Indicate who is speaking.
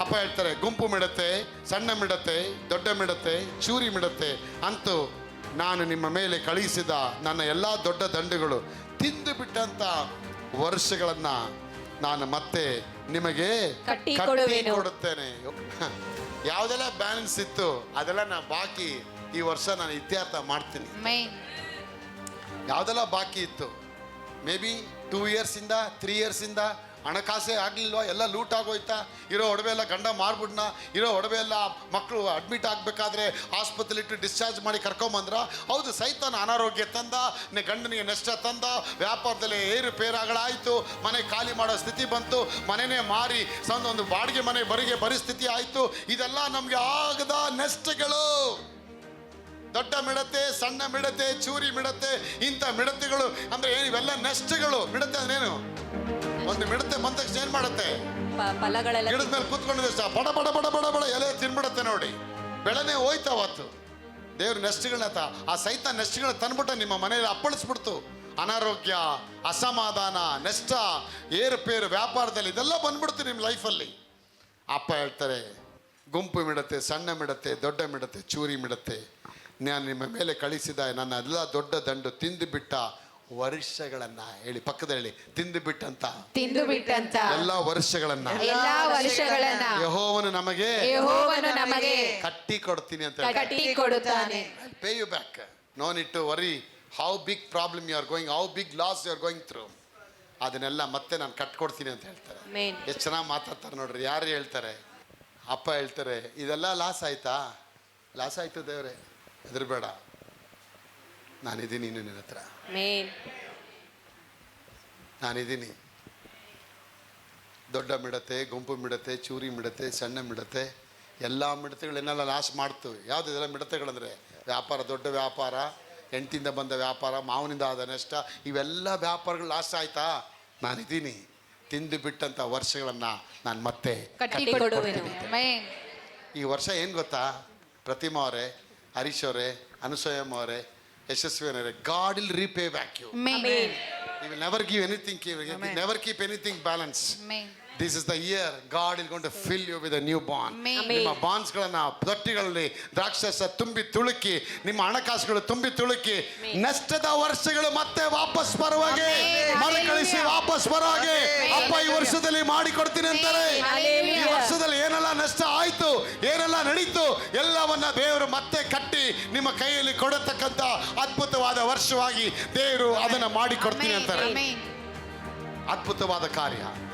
Speaker 1: ಅಪ್ಪ ಹೇಳ್ತಾರೆ ಗುಂಪು ಮಿಡತೆ ಸಣ್ಣ ಮಿಡತೆ ದೊಡ್ಡ ಮಿಡತೆ ಚೂರಿ ಮಿಡತೆ ಅಂತೂ ನಾನು ನಿಮ್ಮ ಮೇಲೆ ಕಳುಹಿಸಿದ ನನ್ನ ಎಲ್ಲ ದೊಡ್ಡ ದಂಡುಗಳು ತಿಂದು ಬಿಟ್ಟಂತ ವರ್ಷಗಳನ್ನ ನಾನು ಮತ್ತೆ ನಿಮಗೆ
Speaker 2: ಕಟ್ಟಿ.
Speaker 1: ಕೊಡುತ್ತೇನೆ. ಯಾವುದೆಲ್ಲ ಬ್ಯಾಲೆನ್ಸ್ ಇತ್ತು ಅದೆಲ್ಲ ನಾನು ಬಾಕಿ ಈ ವರ್ಷ ನಾನು ಇತ್ಯರ್ಥ ಮಾಡ್ತೀನಿ.
Speaker 3: ಯಾವ್ದೆಲ್ಲ
Speaker 1: ಯಾವುದೆಲ್ಲ ಬಾಕಿ ಇತ್ತು? ಮೇ ಬಿ ಟೂ ಇಯರ್ಸಿಂದ ತ್ರೀ ಇಯರ್ಸಿಂದ ಹಣಕಾಸೇ ಆಗಲಿಲ್ವ? ಎಲ್ಲ ಲೂಟ್ ಆಗೋಯ್ತಾ? ಇರೋ ಒಡವೆ ಎಲ್ಲ ಗಂಡ ಮಾರ್ಬಿಡ್ನ? ಇರೋ ಒಡವೆ ಎಲ್ಲ ಮಕ್ಕಳು ಅಡ್ಮಿಟ್ ಆಗಬೇಕಾದ್ರೆ ಆಸ್ಪತ್ರೆಲಿಟ್ಟು ಡಿಸ್ಚಾರ್ಜ್ ಮಾಡಿ ಕರ್ಕೊಂಬಂದ್ರ? ಹೌದು, ಸೈತಾನ ಅನಾರೋಗ್ಯ ತಂದ, ನಿ ಗಂಡನಿಗೆ ನಷ್ಟ ತಂದ, ವ್ಯಾಪಾರದಲ್ಲಿ ಏರುಪೇರಾಗಳಾಯಿತು ಮನೆ ಖಾಲಿ ಮಾಡೋ ಸ್ಥಿತಿ ಬಂತು, ಮನೆನೇ ಮಾರಿ ಸಂದ ಒಂದು ಬಾಡಿಗೆ ಮನೆ ಬರಿಗೆ ಪರಿಸ್ಥಿತಿ ಆಯಿತು. ಇದೆಲ್ಲ ನಮಗೆ ಆಗದ ನಷ್ಟಗಳು. ದೊಡ್ಡ ಮಿಡತೆ, ಸಣ್ಣ ಮಿಡತೆ, ಚೂರಿ ಮಿಡತೆ, ಇಂಥ ಮಿಡತೆಗಳು, ಅಂದರೆ ಏನು ಇವೆಲ್ಲ ನಷ್ಟಗಳು? ಮಿಡತೆ ಅಂದ್ರೇನು ಒಂದು ಮಿಡತೆ ಬಂದ ತಕ್ಷಣ ಏನ್ ಮಾಡುತ್ತೆ?
Speaker 2: ಪ- ಫಲಗಳೆಲ್ಲ
Speaker 1: ಗಿಡದ ಮೇಲೆ ಕೂತ್ಕೊಂಡಿದೆ ಸಹ. ಬಡ ಬಡ ಬಡ ಬಡ ಬಡ ಎಲೆ ತಿನ್ಬಿಡುತ್ತೆ ನೋಡಿ. ಬೆಳೆನೇ ಹೋಯ್ತು ಅವತ್ತು. ದೇವ್ರ ನೆಸ್ಟ್ಗಳನ್ನ ತ ಆ ಸಹಿತ ನೆಸ್ಟ್ಗಳನ್ನ ತಂದ್ಬಿಟ್ಟು ನಿಮ್ಮ ಮನೆಯಲ್ಲಿ ಅಪ್ಪಳಿಸ್ಬಿಡ್ತು. ಅನಾರೋಗ್ಯ ಅಸಮಾಧಾನ ನೆಷ್ಟ ಏರುಪೇರು ವ್ಯಾಪಾರದಲ್ಲಿ ಇದೆಲ್ಲ ಬಂದ್ಬಿಡ್ತು ನಿಮ್ಮ ಲೈಫಲ್ಲಿ. ಅಪ್ಪ ಹೇಳ್ತಾರೆ ಗುಂಪು ಮಿಡತೆ ಸಣ್ಣ ಮಿಡತೆ ದೊಡ್ಡ ಮಿಡತೆ ಚೂರಿ ಮಿಡತೆ. ನಾನು ನಿಮ್ಮ ಮೇಲೆ ಕಳಿಸಿದ ನನ್ನ ಎಲ್ಲ ದೊಡ್ಡ ದಂಡು ತಿಂದು ಬಿಟ್ಟ ವರ್ಷಗಳನ್ನ ಹೇಳಿ ಪಕ್ಕದಲ್ಲಿ ಹೇಳಿ ತಿಂದು ಬಿಟ್ಟಂತ
Speaker 3: ತಿಂದು ಬಿಟ್ಟಂತ
Speaker 1: ಎಲ್ಲ ವರ್ಷಗಳನ್ನ.
Speaker 3: ಎಲ್ಲಾ ವರ್ಷಗಳನ್ನ.
Speaker 1: ಯಹೋವನು ನಮಗೆ
Speaker 3: ಯೆಹೋವನು ನಮಗೆ
Speaker 1: ಕಟ್ಟಿ ಕೊಡ್ತೀನಿ ಅಂತ
Speaker 3: ಕಟ್ಟಿ ಕೊಡುತ್ತಾನೆ.
Speaker 1: Pay you back no need to worry how big problem you are going how big loss you are going through ಅದನ್ನೆಲ್ಲ ಮತ್ತೆ ನಾನು ಕಟ್ಕೊಡ್ತೀನಿ ಅಂತ ಹೇಳ್ತಾರೆ. ಎಷ್ಟು ಚೆನ್ನಾಗಿ ಮಾತಾಡ್ತಾರೆ ನೋಡ್ರಿ ಯಾರು ಹೇಳ್ತಾರೆ? ಅಪ್ಪ ಹೇಳ್ತಾರೆ ಇದೆಲ್ಲ ಲಾಸ್ ಆಯ್ತಾ? ಲಾಸ್ ಆಯ್ತು ದೇವ್ರೆ ಹೆದರ್ಬೇಡ. ನಾನಿದ್ದೀನಿ ನಿನ್ನ ಹತ್ರ. ನಾನಿದ್ದೀನಿ. ದೊಡ್ಡ ಮಿಡತೆ ಗುಂಪು ಮಿಡತೆ ಚೂರಿ ಮಿಡತೆ ಸಣ್ಣ ಮಿಡತೆ ಎಲ್ಲ ಮಿಡತೆಗಳನ್ನೆಲ್ಲ ನಾಶ ಮಾಡ್ತು ಯಾವುದು ಇದೆಲ್ಲ ಮಿಡತೆಗಳಂದರೆ? ವ್ಯಾಪಾರ ದೊಡ್ಡ ವ್ಯಾಪಾರ ಹೆಂಡತಿಯಿಂದ ಬಂದ ವ್ಯಾಪಾರ ಮಾವನಿಂದ ಆದ ನಷ್ಟ ಇವೆಲ್ಲ ವ್ಯಾಪಾರಗಳು ಲಾಸ್ ಆಯ್ತಾ? ನಾನಿದ್ದೀನಿ. ತಿಂದು ಬಿಟ್ಟಂಥ ವರ್ಷಗಳನ್ನು ನಾನು ಮತ್ತೆ ಈ ವರ್ಷ ಏನು ಗೊತ್ತಾ? ಪ್ರತಿಮಾ ಅವರೇ ಹರೀಶ್ ಅವರೇ ಅನುಸೂಯಮ್ಮ ಅವರೇ ಯಶಸ್ವಿ ಅವರೇ God will repay back you
Speaker 3: Amen.
Speaker 1: He will never give anything, he will never keep anything balanced.
Speaker 3: Amen.
Speaker 1: This is the year God is going to fill you with a new bond.
Speaker 3: Amen.
Speaker 1: ನಿಮ್ಮ ಬಾಂಡ್ಸ್ಗಳನ್ನ ತೊಟ್ಟಿಗಳಲ್ಲಿ ದ್ರಾಕ್ಷಸ ತುಂಬಿ ತುಳುಕಿ ನಿಮ್ಮ ಹಣಕಾಸುಗಳು ತುಂಬಿ ತುಳುಕಿ ನಷ್ಟದ ವರ್ಷಗಳು ಮತ್ತೆ ವಾಪಸ್ ಬರುವಾಗೆ. ಮರುಕಳಿಸಿ. ವಾಪಸ್ ಬರುವಾಗೆ ಅಪ್ಪ ಈ ವರ್ಷದಲ್ಲಿ ಮಾಡಿಕೊಡ್ತೀನಿ ಅಂತಾರೆ
Speaker 2: Hallelujah.
Speaker 1: ಈ ವರ್ಷದಲ್ಲಿ ಏನೆಲ್ಲ ನಷ್ಟ ಆಯ್ತು ಏನೆಲ್ಲ ನಡೀತು ಎಲ್ಲವನ್ನ ದೇವರು ಮತ್ತೆ ಕಟ್ಟಿ ನಿಮ್ಮ ಕೈಯಲ್ಲಿ ಕೊಡತಕ್ಕಂತ ಅದ್ಭುತವಾದ ವರ್ಷವಾಗಿ ದೇವರು ಅದನ್ನ ಮಾಡಿಕೊಡ್ತೀನಿ ಅಂತಾರೆ
Speaker 3: Amen.
Speaker 1: ಅದ್ಭುತವಾದ ಕಾರ್ಯ